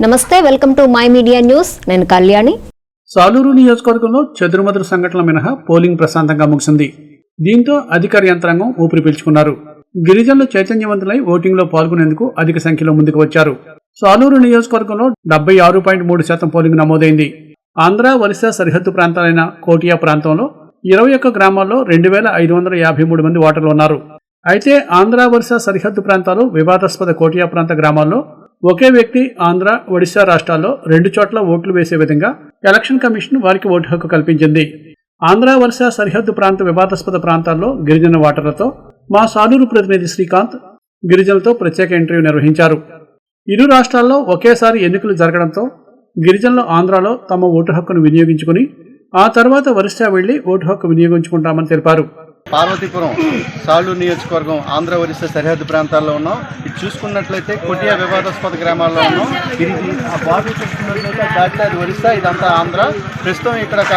నమస్తే welcome to my media news. నేను కళ్యాణి. సాలూరు నియోజకవర్గంలో చెదురుమదురు సంఘటనల మినహా పోలింగ్ ప్రశాంతంగా ముగిసింది. దీంతో అధికార యంత్రాంగం ఊపిరి పీల్చుకున్నారు. గిరిజనులు చైతన్యవంతులై ఓటింగ్లో పాల్గొనేందుకు అధిక సంఖ్యలో ముందుకు వచ్చారు. సాలూరు నియోజకవర్గంలో డెబ్బై ఆరు పాయింట్ మూడు శాతం పోలింగ్ నమోదైంది. ఆంధ్ర ఒరిస్సా సరిహద్దు ప్రాంతాలైన కోటియా ప్రాంతంలో ఇరవై ఒక్క గ్రామాల్లో రెండు వేల ఐదు వందల యాభై మూడు మంది ఓటర్లు ఉన్నారు. అయితే ఆంధ్ర ఒరిస్సా సరిహద్దు ప్రాంతాలు వివాదాస్పద కోటియా ప్రాంత గ్రామాల్లో ఒకే వ్యక్తి ఆంధ్ర ఒడిశా రాష్ట్రాల్లో రెండు చోట్ల ఓట్లు వేసే విధంగా ఎలక్షన్ కమిషన్ వారికి ఓటు హక్కు కల్పించింది. ఆంధ్ర వరుస సరిహద్దు ప్రాంత వివాదాస్పద ప్రాంతాల్లో గిరిజన ఓటర్లతో మా సాలూరు ప్రతినిధి శ్రీకాంత్ గిరిజనులతో ప్రత్యేక ఇంటర్వ్యూ నిర్వహించారు. ఇరు రాష్ట్రాల్లో ఒకేసారి ఎన్నికలు జరగడంతో గిరిజనులు ఆంధ్రాలో తమ ఓటు హక్కును వినియోగించుకుని ఆ తర్వాత ఒరిస్సా వెళ్ళి ఓటు హక్కు వినియోగించుకుంటామని తెలిపారు. పార్వతీపురం సాలూరు నియోజకవర్గం ఆంధ్ర ఒరిస్సా సరిహద్దు ప్రాంతాల్లో ఉన్నాం. ఇది చూసుకున్నట్లయితే కొటియా వివాదాస్పద గ్రామాల్లో ఉన్నాం. ఇది ఆ బార్డర్ చూసుకున్నట్లయితే దాటితే అది ఒరిస్సా ఇదంతా ఆంధ్ర. ప్రస్తుతం ఇక్కడ ఒక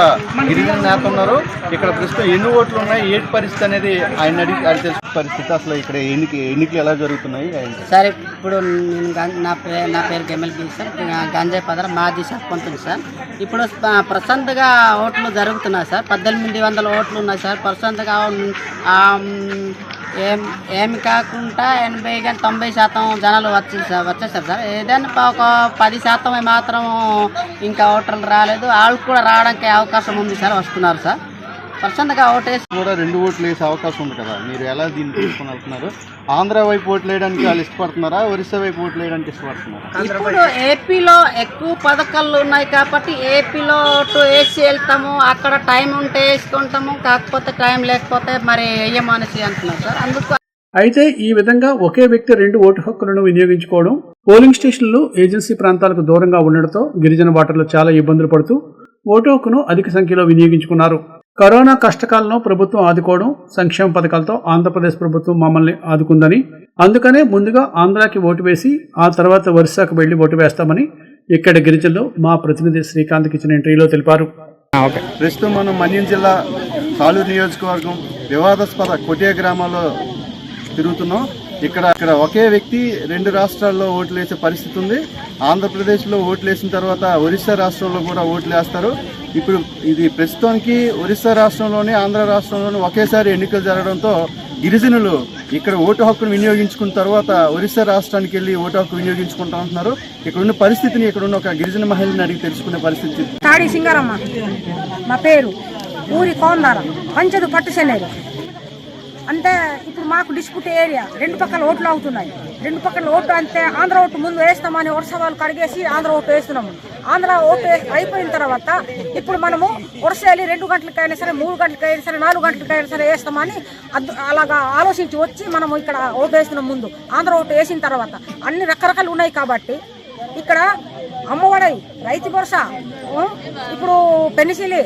గిరిజన నేత ఉన్నారు. ఇక్కడ ప్రస్తుతం ఎన్ని ఓట్లు ఉన్నాయి ఏంటి పరిస్థితి అనేది ఆయన అడిగి తెలుసు పరిస్థితి అసలు ఇక్కడ ఎన్నిక ఎన్నికలు ఎలా జరుగుతున్నాయి? సార్ ఇప్పుడు నేను గం- నా పేరు నా పేరు ఎమ్మెల్యే సార్. గంజాయి పదర మాజీ సర్పంచ్ సార్. ఇప్పుడు ప- ప్రశాంతగా ఓట్లు జరుగుతున్నాయి సార్. పద్దెనిమిది వందల ఓట్లు ఉన్నాయి సార్. ప్రశాంతగా ఏం ఏమి కాకుండా ఎనభై కానీ తొంభై శాతం జనాలు వచ్చి వచ్చేసారు సార్. ఏదైనా ఒక పది శాతం మాత్రం ఇంకా ఓటర్లు రాలేదు. వాళ్ళు కూడా రావడానికి అవకాశం ఉంది సార్ వస్తున్నారు సార్. ప్రశాంతగా ఓటేసి కూడా రెండు ఓట్లు వేసే అవకాశం ఉంది కదా. మీరు ఎలా దీన్ని తీసుకుని వెళ్తున్నారు? ఆంధ్ర వైపు ఓట్లు వేయడానికి వాళ్ళు ఇష్టపడుతున్నారా? ఒరిస్సా వైపు ఓట్లు వేయడానికి ఇష్టపడుతున్నారా? ఇప్పుడు ఏపీలో ఎక్కువ పథకాలు ఉన్నాయి కాబట్టి ఏపీలో టు వేసి వెళ్తాము. అక్కడ టైం ఉంటే వేసుకుంటాము. కాకపోతే టైం లేకపోతే మరి వేయమనేసి అంటున్నారు సార్. అందుకు అయితే ఈ విధంగా ఒకే వ్యక్తి రెండు ఓటు హక్కులను వినియోగించుకోవడం పోలింగ్ స్టేషన్లు ఏజెన్సీ ప్రాంతాలకు దూరంగా ఉండడంతో గిరిజన ఓటర్లు చాలా ఇబ్బందులు పడుతూ ఓటు హక్కును అధిక సంఖ్యలో వినియోగించుకున్నారు. కరోనా కష్టకాలంలో ప్రభుత్వం ఆదుకోవడం సంక్షేమ పథకాలతో ఆంధ్రప్రదేశ్ ప్రభుత్వం మమ్మల్ని ఆదుకుందని అందుకనే ముందుగా ఆంధ్రాకి ఓటు వేసి ఆ తర్వాత ఒరిస్సాకు వెళ్ళి ఓటు వేస్తామని ఇక్కడ గిరిజనులు మా ప్రతినిధి శ్రీకాంత్కి ఇచ్చిన ఇంటర్వ్యూలో తెలిపారు. ప్రస్తుతం మనం మన్యం జిల్లా సాలూరు నియోజకవర్గం వివాదాస్పద కొటియా గ్రామాల్లో తిరుగుతున్నాం. ఇక్కడ ఇక్కడ ఒకే వ్యక్తి రెండు రాష్ట్రాల్లో ఓట్లు వేసే పరిస్థితి ఉంది. ఆంధ్రప్రదేశ్లో ఓట్లు వేసిన తర్వాత ఒరిస్సా రాష్ట్రంలో కూడా ఓట్లు వేస్తారు ఇప్పుడు ఇది ప్రస్తుతానికి ఒరిస్సా రాష్ట్రంలోని ఆంధ్ర రాష్ట్రంలోని ఒకేసారి ఎన్నికలు జరగడంతో గిరిజనులు ఇక్కడ ఓటు హక్కును వినియోగించుకున్న తర్వాత ఒరిస్సా రాష్ట్రానికి వెళ్ళి ఓటు హక్కు వినియోగించుకుంటా ఉంటున్నారు. ఇక్కడ ఉన్న పరిస్థితిని ఇక్కడ ఉన్న ఒక గిరిజన మహిళని అడిగి తెలుసుకునే పరిస్థితి. తాడి సింగారమ్మ. మా పేరు ఊరి కోందార పంచదు పట్టు అంటే ఇప్పుడు మాకు డిస్ప్యూట్ ఏరియా రెండు పక్కల ఓట్లు అవుతున్నాయి. రెండు పక్కన ఓటు అంతే ఆంధ్ర ఓటు ముందు వేస్తామని వరుస వాళ్ళు కడిగేసి ఆంధ్ర ఓటు వేస్తున్నాము. ఆంధ్ర ఓటు అయిపోయిన తర్వాత ఇప్పుడు మనము వరుస వెళ్ళి రెండు గంటలకైనా సరే మూడు గంటలకైనా సరే నాలుగు గంటలకైనా సరే వేస్తామని అద్దు- అలాగా ఆలోచించి వచ్చి మనము ఇక్కడ ఓటు వేస్తున్నాం ముందు. ఆంధ్ర ఓటు వేసిన తర్వాత అన్ని రకరకాలు ఉన్నాయి కాబట్టి ఇక్కడ అమ్మఒడి రైతు భరోసా ఇప్పుడు పెన్సిలి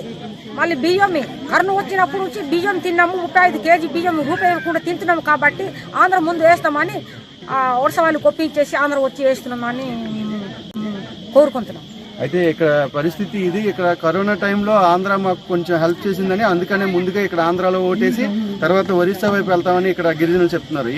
మళ్ళీ బియ్యం కరుణ వచ్చినప్పుడు నుంచి బియ్యం తిన్నాము ముప్పై ఐదు కేజీ బియ్యం రూపాయి కూడా తింటున్నాము కాబట్టి ఆంధ్ర ముందు వేస్తామని వరుస వాళ్ళు కొప్పించేసి ఆంధ్ర వచ్చి వేస్తున్నామని కోరుకుంటున్నాం. అయితే ఇక్కడ పరిస్థితి ఇది. ఇక్కడ కరోనా టైంలో ఆంధ్ర మాకు కొంచెం హెల్ప్ చేసిందని అందుకనే ముందుగా ఇక్కడ ఆంధ్రాలో ఓటేసి తర్వాత ఒరిస్సా వైపు వెళ్తామని ఇక్కడ గిరిజనులు చెప్తున్నారు.